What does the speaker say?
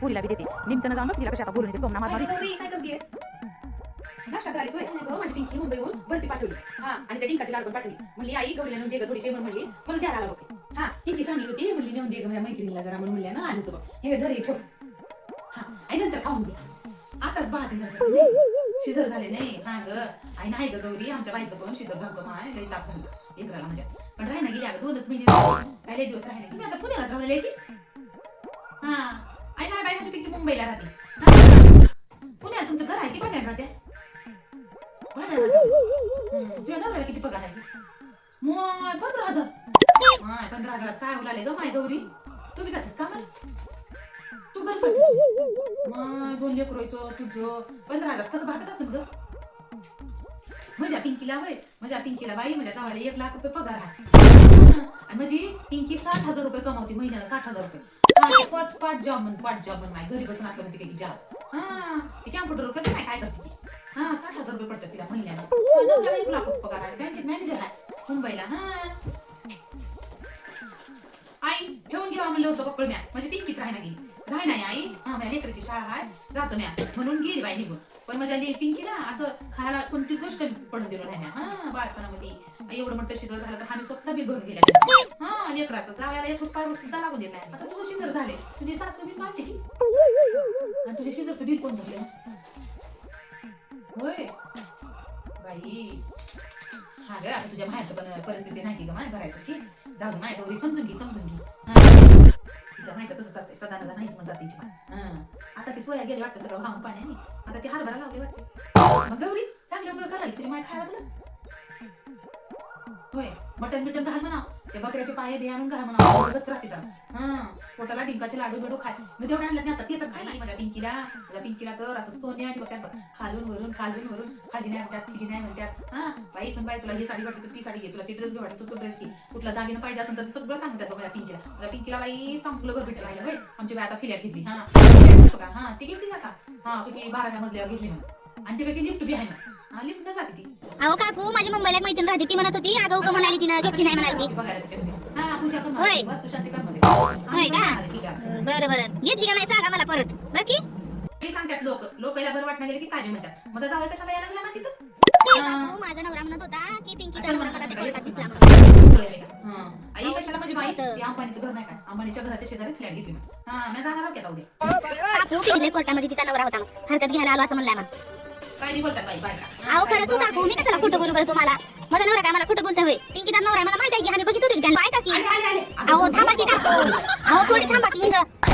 तुझ्या पुरीला बी देते. निमताना जाऊन तिला कशा आता बोलून देते सोमना काय करतेस नाश्ता माझी पिंकी मुंबईहून बर्फी पाठवली. हा आणि त्या पण पाठवली. म्हणली आई गौरीला नेऊन दे ग थोडीशी म्हणून म्हणली. म्हणून द्यायला आला हा सांगली होती म्हणली नेऊन दे ग माझ्या मैत्रिणीला जरा म्हणून म्हणल्या ना हे ठेव. हा आणि नंतर खाऊन आताच बाळा शिजर झाले नाही. हा ग आई नाही ग गौरी आमच्या बाईचं पण शिजर झालं माय. लई ताप झाला. एकराला माझ्या. पण राहिना गेली अगं दोनच महिने काय लई दिवस राहिना मी आता पुण्यालाच ती हा आई नाही बाई माझी पिंकी मुंबईला राहते. पुण्यात तुमचं घर आहे की पाण्यात राहते? पाण्यात राहते. तुझ्या नवऱ्याला किती पगार आहे? मग पंधरा हजार. माय पंधरा हजारात काय उलाले ग माय गौरी? तू बी जातेस का मग? तू घर जातेस? माय दोन लेकरोयचं तुझं. पंधरा हजार. कसं भागत असेल ग? माझ्या पिंकीला होय. माझ्या पिंकीला बाई. माझ्या जावाला एक लाख रुपये पगार आहे. आणि माझी पिंकी साठ हजार रुपये कमावते महिन्याला साठ हजार रुपये. हा, ते पाट पाट जॉब म्हण पाट जॉब म्हण माय. घरी बसून असलं म्हणते काही जॉब हा ती कॅम्प्युटर करते नाही काय करते ती? हा साठ हजार रुपये पडतात तिला महिन्याला. पण नवऱ्याला एक लाख रुपये पगार आहे. बँकेत मॅनेजर आहे. मुंबईला हा. आई ठेवून घेऊ म्हणलं होतं पकड म्या. म्हणजे पिंकीत राहायला गेली राही नाही आई. हा माझ्या लेकराची शाळा आहे. जातो म्या. म्हणून गेली बाई निघून. पण माझ्या ले पिंकीला असं खायला कोणतीच गोष्ट पडून दिलो नाही म्या. हा बाळपणामध्ये. एवढं मोठं शिजर झालं तर आम्ही स्वतः बी भरून गेल्या. हा लेकराचं जायला एक रुपया सुद्धा लागून दे नाही. आता तुझं शिजर झाले तुझी सासू मी सांगते. की आणि तुझ्या शिजरचं बिल कोण भरले होय. बाई. हा ग आता तुझ्या मायाचं पण परिस्थिती नाही की ग माय भरायचं की. जाऊ दे माय गौरी समजून घे समजून घे. तिच्या मायचं तसंच असते सदा नदा नाहीच म्हणतात तिची माय. आता ती सोया गेली वाटतं सगळं वाहून पाण्याने. आता ती हरभरा लावली वाटते. मग गौरी चांगली मुलं करायला तुझी माय खायला तुला होय. मटन बिटन घाल म्हणा. ते बकऱ्याचे पाय बी आणून घाल म्हणा राहते हा पोटाला डिंकाचे लाडू बिडू खाय. मी तेवढे आणलं नाही आता ते तर नाही माझ्या पिंकीला. माझ्या पिंकीला तर असं सोने आणि बघ खालून वरून खालून वरून खाली नाही म्हणतात फिरी नाही म्हणतात. हा बाई सुन बाई तुला ही साडी वाटते ती साडी घे तुला ती ड्रेस घे वाटते तो ड्रेस घे. कुठला दागिना पाहिजे असेल तर सगळं सांगतात बघ माझ्या पिंकीला. माझ्या पिंकीला बाई चांगलं घर भेटेल राहिलं बाई आमची बाई आता फिर्याद घेतली हा. हा ती घेतली आता. हा बाराव्या मजल्यावर घेतली म्हणून. आणि ती पैकी लिफ्ट बी आहे ना. लिफ्ट न जाते ती. अहो काकू माझी मुंबईला मैत्रीण राहते. ती म्हणत होती अगं उगं म्हणाली तिनं घेतली नाही म्हणाली ती. बघायला त्याच्यामध्ये हा पूजा कर होय. शांती कर होय का? बरं बरं. घेतली का नाही सांगा मला परत. बरं की? हे सांगतात लोक. बरं वाटणं गेले की काय बी म्हणतात. मग जावं कशाला यायला लागला ना तिथं काकू माझा नवरा म्हणत होता की पिंकीचा नवरा मला ते कोर्टात दिसला म्हणून. हा. आई कशाला माझी बाई? ती अंबानीचं घर नाही काय अंबानीच्या घराच्या शेजारी फ्लॅट घेतली मी. हा मी जाणार आहोत का उद्या? काकू पिंकले कोर्टामध्ये तिचा नवरा होता मग. हरकत घ्यायला आलो असं म्हणलाय मग अहो खरंच हो काकू मी कशाला खोटं बोलू बरं तुम्हाला? माझा नवरा काय मला खोटं बोलतोय होय? पिंकीचा नवरा मला माहिती आहे की आम्ही बघित होतो अहो थांबा की अहो थोडी थांबा की हिंग.